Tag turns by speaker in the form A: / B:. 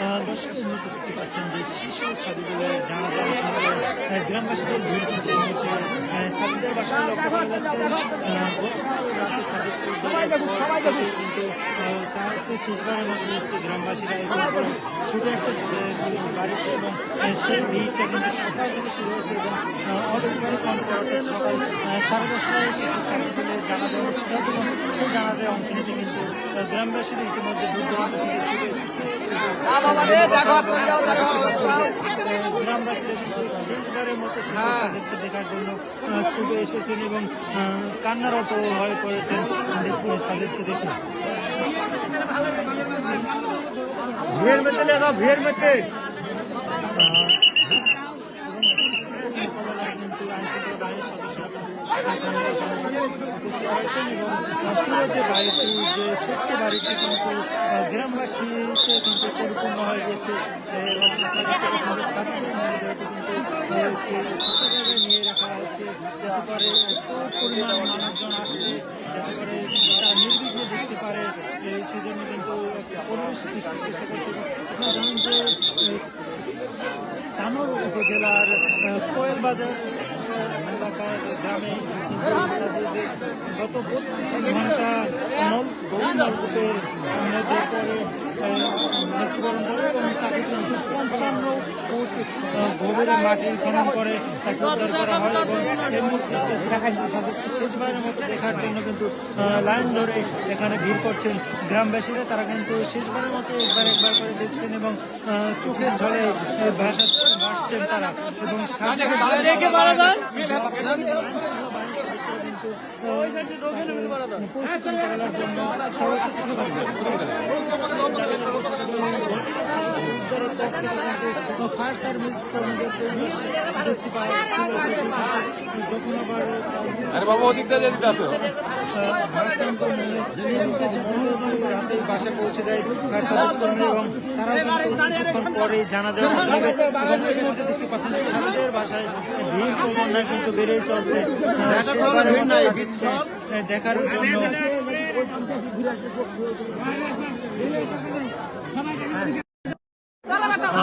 A: দর্শক এই মুহূর্তে দেখতে পাচ্ছেন যে শিশু ছাত্রীদের জানা যায় গ্রামবাসীদের ভিড় কিন্তু পর থেকে কিন্তু তাকে শেষবারের মতো গ্রামবাসীরা ছুটে আসছে বাড়িতে এবং সেই ভিড়টা কিন্তু সকাল থেকে শুরু হয়েছে এবং কাউন্ট করাটা সকাল সাড়ে দশটায় শিশু ছাত্রীদের জানাজা অনুষ্ঠিত এবং সেই জানাজায় অংশ নিতে কিন্তু গ্রামবাসীরা ইতিমধ্যে দূর দূরান্ত থেকে ছুটে এসেছে। গ্রামবাসীরা কিন্তু শেষবারের মতো শিশু সাজেদকে দেখার জন্য ছুটে এসেছেন এবং কান্নারত হয়ে পড়েছেন দেখুন সাজেদকে দেখুন
B: ভিড় মেতে ভিড় মেতে।
A: এবং পুরো যে বাড়িটি যে ছোট্ট বাড়িটি কিন্তু গ্রামবাসীতে কিন্তু পরিপূর্ণ হয়ে গেছে এবং নিয়ে রাখা হচ্ছে যাতে করে পরিমাণ মানুষজন আসছে যাতে করে তারা নির্বিঘ্নে দেখতে পারে সেজন্য কিন্তু একটা পরিবেশ চেষ্টা করছে আপনারা জানেন যে এ, উপজেলার কোয়েল বাজার আহ, এলাকার গ্রামে গত বত্রিশ ঘণ্টা নল গরু নলকূপের মধ্যে পরে মৃত্যুবরণ করে। কিন্তু পঞ্চান্ন ফুট গভীরে মাটি খনন করে তাকে উদ্ধার করা হয় এবং এই মুহূর্তে দেখা যাচ্ছে সাজেদকে শেষবারের মতো দেখার জন্য কিন্তু লাইন ধরে এখানে ভিড় করছেন গ্রামবাসীরা তারা কিন্তু শেষবারের মতো একবার একবার করে দেখছেন এবং চোখের জলে আহ, ভাসছেন তারা এবং সাথে পরিস্থিতি চালানোর জন্য সর্বোচ্চ চেষ্টা করছেন ফায়ার সার্ভিস দেখতে যাচ্ছিল যখন আবার
C: আরে বাবা, ওদিক দিয়ে
A: রাতেই বাসা পৌঁছে দেয় সার্ভিস এবং তারা কিছুক্ষণ জানা যাওয়া আসবে এবং এই মুহূর্তে দেখতে পাচ্ছেন যে ছাত্রদের বাসায় ভিড় কিন্তু বেড়েই দেখার